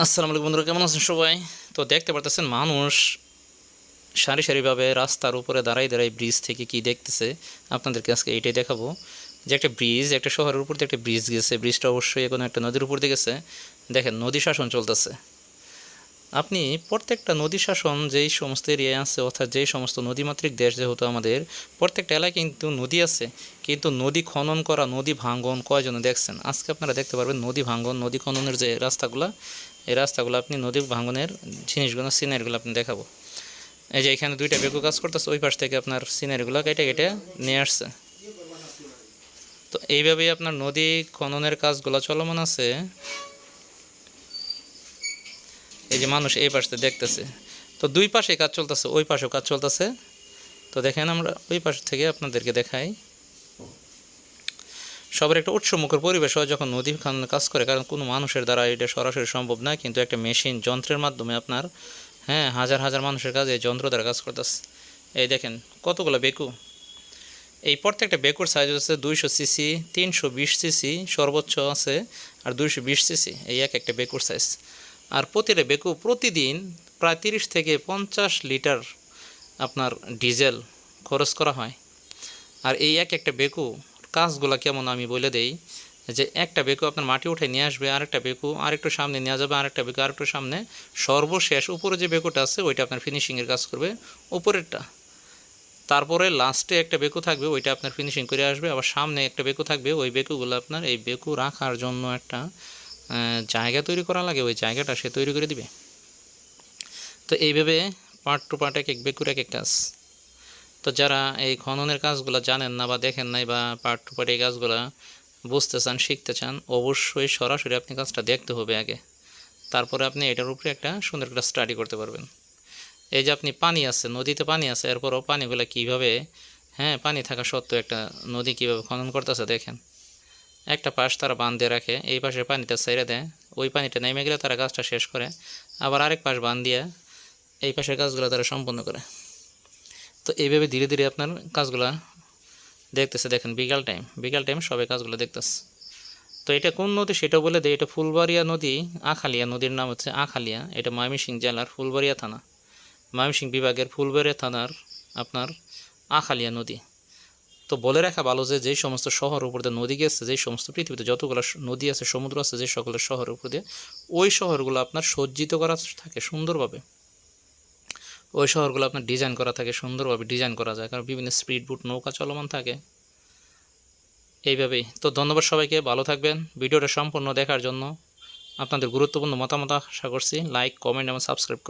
আসসালামু আলাইকুম বন্ধুরা, কেমন আছেন সবাই? তো দেখতে পারতেছেন মানুষ সারি সারিভাবে রাস্তার উপরে দাঁড়াই দাঁড়াই ব্রিজ থেকে কি দেখতেছে? আপনাদেরকে আজকে এটাই দেখাবো। যে একটা ব্রিজ একটা শহরের উপর দিয়ে একটা ব্রিজ গেছে। ব্রিজটা অবশ্যই এখন একটা নদীর উপর দিয়ে গেছে। দেখেন, নদী শাসন চলতেছে। আপনি প্রত্যেকটা নদী শাসন যেই সমস্ত এরিয়ায় আছে, অর্থাৎ যেই সমস্ত নদীমাতৃক দেশ যেহেতু আমাদের, প্রত্যেকটা এলাকায় কিন্তু নদী আছে। কিন্তু নদী খনন করা, নদী ভাঙ্গন কয়জনে দেখছেন? আজকে আপনারা দেখতে পারবেন নদী ভাঙ্গন, নদী খননের যে রাস্তাগুলো, এই রাস্তাগুলো আপনি নদী ভাঙ্গনের জিনিসগুলো, সিনারিগুলো আপনি দেখাবো। এই যে এখানে দুইটা বেকু কাজ করতেছে, ওই পাশ থেকে আপনার সিনারিগুলো কেটে কেটে নিয়ে আসছে। তো এইভাবেই আপনার নদী খননের কাজগুলো চলমান আছে। এই যে মানুষ এই পাশে দেখতেছে, তো দুই পাশে কাজ চলতেছে, ওই পাশেও কাজ চলতেছে। তো দেখেন আমরা ওই পাশ থেকে আপনাদেরকে দেখাই। সবার একটা উৎসমুখর পরিবেশ হয় যখন নদী খননের কাজ করে, কারণ কোনো মানুষের দ্বারা এটা সরাসরি সম্ভব না, কিন্তু একটা মেশিন যন্ত্রের মাধ্যমে আপনার হ্যাঁ হাজার হাজার মানুষের কাজ এই যন্ত্র দ্বারা কাজ করতেছে। এই দেখেন কতগুলো বেকু। এই প্রত্যেকটা বেকুর সাইজ হচ্ছে দুইশো সিসি তিনশো বিশ সিসি সর্বোচ্চ আছে, আর দুইশো বিশ সিসি এই এক একটা বেকুর সাইজ আর প্রতিটা বেকু প্রতিদিন প্রায় তিরিশ থেকে পঞ্চাশ লিটার আপনার ডিজেল খরচ করা হয়। আর এই এক একটা বেকু কাজগুলো কেমন আমি বলে দেই যে একটা বেকু আপনার মাটি উঠে নিয়ে আসবে, আরেকটা বেকু আরেকটু সামনে নিয়ে যাবে, আরেকটা বেকু আরেকটু সামনে। সর্বশেষ উপরে যে বেকুটা আছে, ওইটা আপনার ফিনিশিংয়ের কাজ করবে উপরেরটা। তারপরে লাস্টে একটা বেকু থাকবে, ওইটা আপনার ফিনিশিং করে আসবে। আবার সামনে একটা বেকু থাকবে, ওই বেকুগুলো আপনার এই বেকু রাখার জন্য একটা জায়গা তৈরি করা লাগে, ওই জায়গাটা সে তৈরি করে দিবে। তো এইভাবে পার্ট টু পার্ট এক এক বেকুর এক এক কাজ। তো যারা এই খননের কাজগুলো জানেন না বা দেখেন নাই বা পার্ট টু পার্ট এই কাজগুলো বুঝতে চান, শিখতে চান, অবশ্যই সরাসরি আপনি কাজটা দেখতে হবে আগে। তারপরে আপনি এটার উপরে একটা সুন্দর একটা স্টাডি করতে পারবেন। এই যে আপনি পানি আছে, নদীতে পানি আছে, এরপরও পানিগুলো কীভাবে হ্যাঁ পানি থাকা সত্ত্বেও একটা নদী কীভাবে খনন করতেছে দেখেন। একটা পাশ তারা বাঁধ দিয়ে রাখে, এই পাশে পানিটা ছেড়ে দেয়, ওই পানিটা নেমে গেলে তারা গাছটা শেষ করে, আবার আরেক পাশ বাঁধ দিয়ে এই পাশের কাজগুলো তারা সম্পন্ন করে। তো এইভাবে ধীরে ধীরে আপনার কাজগুলা দেখতেছে, দেখেন বিকাল টাইম বিকাল টাইম সবাই কাজগুলো দেখতেছে। তো এটা কোন নদী সেটা বলে দেয় এটা ফুলবাড়িয়া নদী, আখালিয়া, নদীর নাম হচ্ছে আখালিয়া, এটা ময়মনসিংহ জেলার ফুলবাড়িয়া থানা। ময়মনসিংহ বিভাগের ফুলবাড়িয়া থানার আপনার আখালিয়া নদী। তো বলে রাখা ভালো যে, যেই সমস্ত শহর উপর দিয়ে নদী গেছে, যেই সমস্ত পৃথিবীতে যতগুলো নদী আছে, সমুদ্র আছে, যে সকলের শহরের উপর দিয়ে, ওই শহরগুলো আপনার সজ্জিত করা থাকে সুন্দরভাবে। ওই শহরগুলো আপনার ডিজাইন করা থাকে সুন্দরভাবে ডিজাইন করা যায়, কারণ বিভিন্ন স্পিড বুট নৌকা চলমান থাকে। এইভাবেই। তো ধন্যবাদ সবাইকে, ভালো থাকবেন। ভিডিওটা সম্পূর্ণ দেখার জন্য আপনাদের গুরুত্বপূর্ণ মতামত আশা করছি। লাইক কমেন্ট এবং সাবস্ক্রাইব